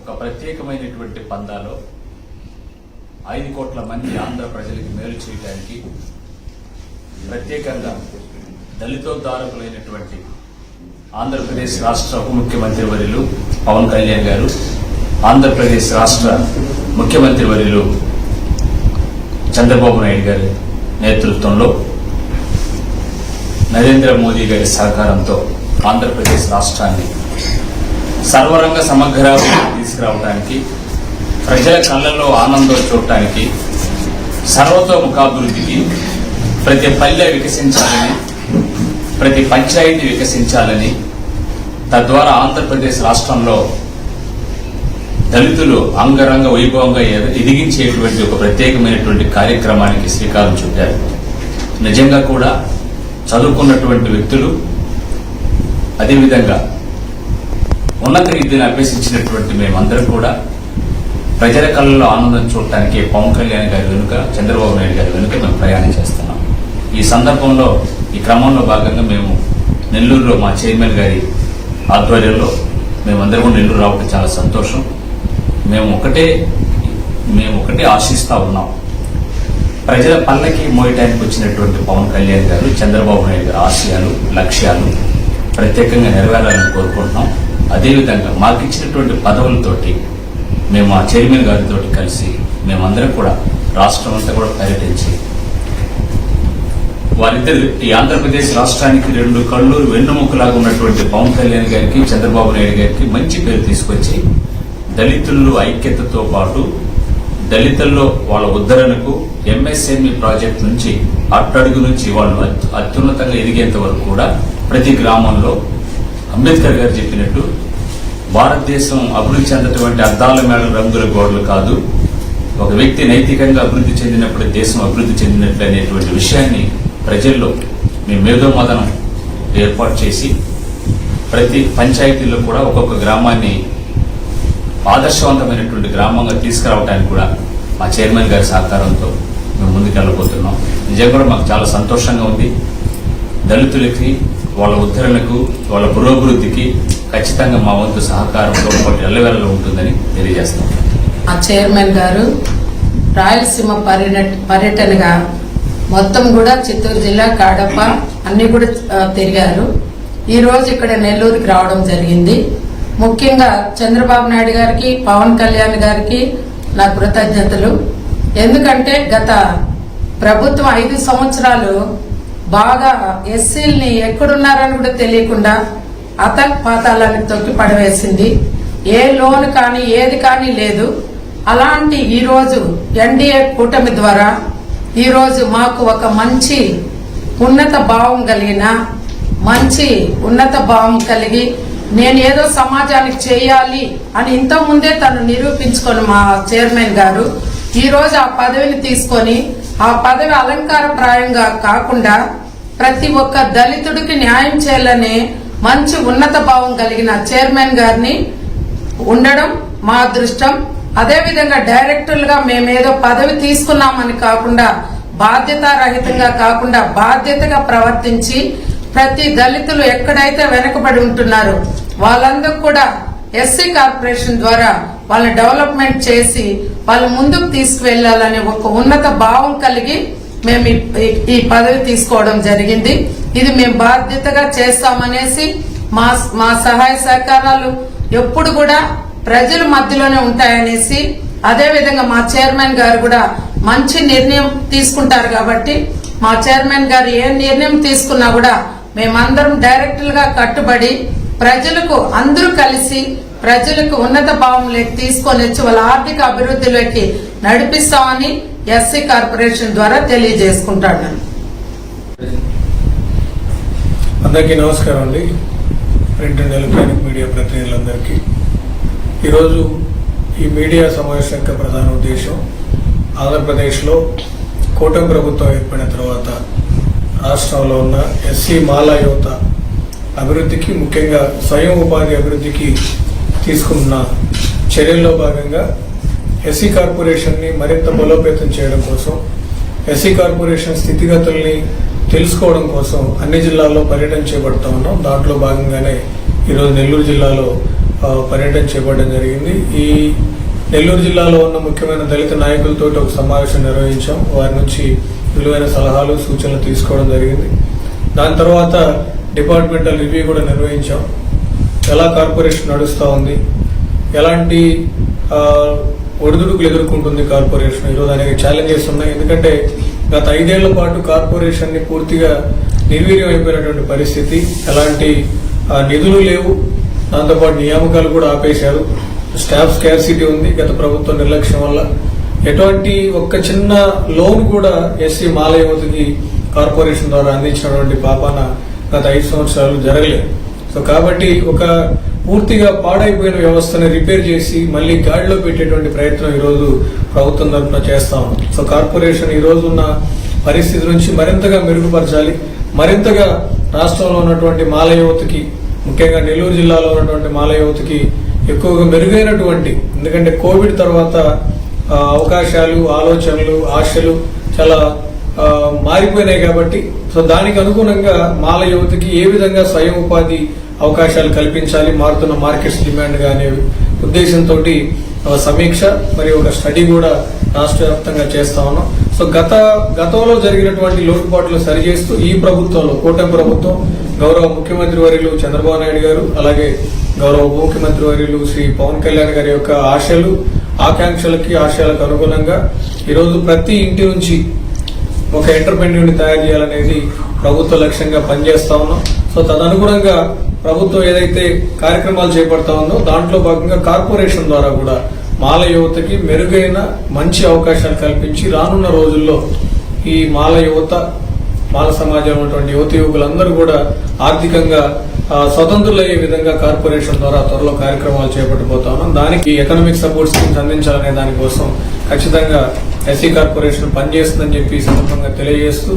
ఒక ప్రత్యేకమైనటువంటి పందాలో ఐదు కోట్ల మంది ఆంధ్ర ప్రజలకు మేలు చేయడానికి ప్రత్యేకంగా దళితోద్ధారకులైనటువంటి ఆంధ్రప్రదేశ్ రాష్ట్ర ఉప ముఖ్యమంత్రి వర్యులు పవన్ కళ్యాణ్ గారు ఆంధ్రప్రదేశ్ రాష్ట్ర ముఖ్యమంత్రి వర్యులు చంద్రబాబు నాయుడు గారి నేతృత్వంలో నరేంద్ర మోదీ గారి సహకారంతో ఆంధ్రప్రదేశ్ రాష్ట్రాన్ని సర్వరంగ సమగ్రాభివృద్ధి తీసుకురావడానికి ప్రజల కళ్ళల్లో ఆనందం చూడటానికి సర్వతోముఖాభివృద్ధికి ప్రతి పల్లె వికసించాలని ప్రతి పంచాయతీ వికసించాలని తద్వారా ఆంధ్రప్రదేశ్ రాష్ట్రంలో దళితులు అంగరంగ వైభవంగా ఎదిగించేటువంటి ఒక ప్రత్యేకమైనటువంటి కార్యక్రమానికి శ్రీకారం చుట్టారు. నిజంగా కూడా చదువుకున్నటువంటి వ్యక్తులు అదేవిధంగా ఉన్నత విద్యను అభ్యసించినటువంటి మేమందరం కూడా ప్రజల కళ్ళలో ఆనందం చూడటానికి పవన్ కళ్యాణ్ గారి వెనుక చంద్రబాబు నాయుడు గారి వెనుక మేము ప్రయాణం చేస్తున్నాం. ఈ సందర్భంలో ఈ క్రమంలో భాగంగా మేము నెల్లూరులో మా చైర్మన్ గారి ఆధ్వర్యంలో మేమందరం కూడా నెల్లూరు రావడం చాలా సంతోషం. మేము ఒకటే మేము ఒకటే ఆశిస్తూ ఉన్నాం. ప్రజల పల్లకి మోయటానికి వచ్చినటువంటి పవన్ కళ్యాణ్ గారు చంద్రబాబు నాయుడు గారు ఆశయాలు లక్ష్యాలు ప్రత్యేకంగా నెరవేరాలని కోరుకుంటున్నాం. అదేవిధంగా మాకు ఇచ్చినటువంటి పదవులతోటి మేము ఆ చైర్మన్ గారితో కలిసి మేమందరం కూడా రాష్ట్రం అంతా కూడా పర్యటించి వారిద్దరు ఈ ఆంధ్రప్రదేశ్ రాష్ట్రానికి రెండు కళ్ళు వెన్నుముక్కలాగా ఉన్నటువంటి పవన్ కళ్యాణ్ గారికి చంద్రబాబు నాయుడు గారికి మంచి పేరు తీసుకొచ్చి దళితుల్లో ఐక్యతతో పాటు దళితుల్లో వాళ్ళ ఉద్ధరణకు ఎంఎస్ఎంఈ ప్రాజెక్ట్ నుంచి అట్టడుగు నుంచి వాళ్ళు అత్యున్నతంగా ఎదిగేంత వరకు కూడా ప్రతి గ్రామంలో అంబేద్కర్ గారు చెప్పినట్టు భారతదేశం అభివృద్ధి చెందటువంటి అద్దాల మేడల రంగుల గోడలు కాదు. ఒక వ్యక్తి నైతికంగా అభివృద్ధి చెందినప్పుడు దేశం అభివృద్ధి చెందినట్లు అనేటువంటి విషయాన్ని ప్రజల్లో మీ మేధోమదనం ఏర్పాటు చేసి ప్రతి పంచాయతీలో కూడా ఒక్కొక్క గ్రామాన్ని ఆదర్శవంతమైనటువంటి గ్రామంగా తీసుకురావడానికి కూడా మా చైర్మన్ గారి సహకారంతో మేము ముందుకెళ్ళబోతున్నాం. నిజంగా కూడా మాకు చాలా సంతోషంగా ఉంది. దళితులకి వాళ్ళ ఉద్ధరణకు వాళ్ళ పురోభివృద్ధికి ఖచ్చితంగా మా వంతు సహకారం తోడ్పాటు ఎల్లవెల్లలో ఉంటుందని తెలియజేస్తాం. మా చైర్మన్ గారు రాయలసీమ పర్యట పర్యటనగా మొత్తం కూడా చిత్తూరు జిల్లా కడప అన్ని కూడా తిరిగారు. ఈరోజు ఇక్కడ నెల్లూరుకి రావడం జరిగింది. ముఖ్యంగా చంద్రబాబు నాయుడు గారికి పవన్ కళ్యాణ్ గారికి నా కృతజ్ఞతలు. ఎందుకంటే గత ప్రభుత్వం ఐదు సంవత్సరాలు బాగా ఎస్సీల్ని ఎక్కడున్నారని కూడా తెలియకుండా అతక్ పాతాలని తొక్కి పడవేసింది. ఏ లోన్ కానీ ఏది కానీ లేదు. అలాంటి ఈరోజు ఎన్డీఏ కూటమి ద్వారా ఈరోజు మాకు ఒక మంచి ఉన్నత భావం కలిగిన మంచి ఉన్నత భావం కలిగి నేను ఏదో సమాజానికి చేయాలి అని ఇంత ముందే తను నిరూపించుకొని మా చైర్మన్ గారు ఈరోజు ఆ పదవిని తీసుకొని ఆ పదవి అలంకారప్రాయంగా కాకుండా ప్రతి ఒక్క దళితుడికి న్యాయం చేయాలనే మంచి ఉన్నత భావం కలిగిన చైర్మన్ గారిని ఉండడం మా అదృష్టం. అదేవిధంగా డైరెక్టర్లుగా మేమేదో పదవి తీసుకున్నామని కాకుండా బాధ్యతారహితంగా కాకుండా బాధ్యతగా ప్రవర్తించి ప్రతి దళితులు ఎక్కడైతే వెనకబడి ఉంటున్నారో వాళ్ళందరూ కూడా ఎస్సీ కార్పొరేషన్ ద్వారా వాళ్ళ డెవలప్మెంట్ చేసి వాళ్ళు ముందుకు తీసుకువెళ్ళాలనే ఒక ఉన్నత భావం కలిగి మేము ఈ- పదవి తీసుకోవడం జరిగింది. ఇది మేము బాధ్యతగా చేస్తామనేసి మా మా సహాయ సహకారాలు ఎప్పుడు కూడా ప్రజల మధ్యలోనే ఉంటాయనేసి అదే విధంగా మా చైర్మన్ గారు కూడా మంచి నిర్ణయం తీసుకుంటారు కాబట్టి మా చైర్మన్ గారు ఏ నిర్ణయం తీసుకున్నా కూడా మేమందరం డైరెక్టర్గా కట్టుబడి ప్రజలకు అందరూ కలిసి ప్రజలకు ఉన్నత భావంలోకి తీసుకొని వచ్చి వాళ్ళ ఆర్థిక అభివృద్ధిలోకి నడిపిస్తామని ఎస్సీ కార్పొరేషన్ ద్వారా తెలియజేసుకుంటాను. అందరికీ నమస్కారం అండి. ప్రింట్ అండ్ ఎలక్ట్రానిక్ మీడియా ప్రతినిధులందరికీ. ఈరోజు ఈ మీడియా సమావేశం యొక్క ప్రధాన ఉద్దేశం ఆంధ్రప్రదేశ్లో కూటమి ప్రభుత్వం ఏర్పడిన తర్వాత రాష్ట్రంలో ఉన్న ఎస్సీ మాలా యువత అభివృద్ధికి ముఖ్యంగా స్వయం ఉపాధి అభివృద్ధికి తీసుకున్న చర్యల్లో భాగంగా ఎస్సీ కార్పొరేషన్ని మరింత బలోపేతం చేయడం కోసం ఎస్సీ కార్పొరేషన్ స్థితిగతుల్ని తెలుసుకోవడం కోసం అన్ని జిల్లాల్లో పర్యటన చేపడతా ఉన్నాం. దాంట్లో భాగంగానే ఈరోజు నెల్లూరు జిల్లాలో పర్యటన చేపట్టడం జరిగింది. ఈ నెల్లూరు జిల్లాలో ఉన్న ముఖ్యమైన దళిత నాయకులతో ఒక సమావేశం నిర్వహించాం. వారి నుంచి విలువైన సలహాలు సూచనలు తీసుకోవడం జరిగింది. దాని తర్వాత డిపార్ట్మెంటల్ రివ్యూ కూడా నిర్వహించాం. ఎలా కార్పొరేషన్ నడుస్తూ ఉంది? ఎలాంటి ఒడిదుడుకులు ఎదుర్కొంటుంది కార్పొరేషన్? ఈరోజు అనేక ఛాలెంజెస్ ఉన్నాయి. ఎందుకంటే గత ఐదేళ్ళ పాటు కార్పొరేషన్ని పూర్తిగా నిర్వీర్యం అయిపోయినటువంటి పరిస్థితి. ఎలాంటి నిధులు లేవు. దాంతోపాటు నియామకాలు కూడా ఆపేశారు. స్టాఫ్ స్కార్సిటీ ఉంది గత ప్రభుత్వం నిర్లక్ష్యం వల్ల. ఎటువంటి ఒక్క చిన్న లోన్ కూడా ఎస్సీ మాల యువతకి కార్పొరేషన్ ద్వారా అందించినటువంటి పాపాన గత ఐదు సంవత్సరాలు జరగలేదు. సో కాబట్టి ఒక పూర్తిగా పాడైపోయిన వ్యవస్థని రిపేర్ చేసి మళ్ళీ గాడిలో పెట్టేటువంటి ప్రయత్నం ఈరోజు ప్రభుత్వం తరఫున చేస్తా సో కార్పొరేషన్ ఈ రోజు ఉన్న పరిస్థితి నుంచి మరింతగా మెరుగుపరచాలి. మరింతగా రాష్ట్రంలో ఉన్నటువంటి మాల యువతకి ముఖ్యంగా నెల్లూరు జిల్లాలో ఉన్నటువంటి మాల యువతకి ఎక్కువగా మెరుగైనటువంటి ఎందుకంటే కోవిడ్ తర్వాత అవకాశాలు ఆలోచనలు ఆశలు చాలా మారిపోయినాయి కాబట్టి సో దానికి అనుగుణంగా మాల యువతకి ఏ విధంగా స్వయం ఉపాధి అవకాశాలు కల్పించాలి మారుతున్న మార్కెట్స్ డిమాండ్ అనే ఉద్దేశంతో సమీక్ష మరియు ఒక స్టడీ కూడా రాష్ట్ర వ్యాప్తంగా చేస్తా ఉన్నాం. సో గత గతంలో జరిగినటువంటి లోటుపాట్లు సరిచేస్తూ ఈ ప్రభుత్వంలో కూటమి ప్రభుత్వం గౌరవ ముఖ్యమంత్రి వర్యులు చంద్రబాబు నాయుడు గారు అలాగే గౌరవ ఉప ముఖ్యమంత్రి వర్యులు శ్రీ పవన్ కళ్యాణ్ గారి యొక్క ఆశలు ఆకాంక్షలకి ఆశయాలకు అనుగుణంగా ఈరోజు ప్రతి ఇంటి నుంచి ఒక ఎంటర్ప్రెన్యూర్ని తయారు చేయాలనేది ప్రభుత్వ లక్ష్యంగా పనిచేస్తా ఉన్నాం. సో తదనుగుణంగా ప్రభుత్వం ఏదైతే కార్యక్రమాలు చేపడతా ఉందో దాంట్లో భాగంగా కార్పొరేషన్ ద్వారా కూడా మాల యువతకి మెరుగైన మంచి అవకాశాలు కల్పించి రానున్న రోజుల్లో ఈ మాల యువత మాల సమాజం ఉన్నటువంటి యువత యువకులందరూ కూడా ఆర్థికంగా స్వతంత్రులయ్యే విధంగా కార్పొరేషన్ ద్వారా త్వరలో కార్యక్రమాలు చేపట్టబోతాము దానికి ఎకనామిక్ సపోర్ట్ స్కీమ్స్ అందించాలనే దానికోసం ఖచ్చితంగా ఎస్సీ కార్పొరేషన్ పనిచేస్తుందని చెప్పి సందర్భంగా తెలియజేస్తూ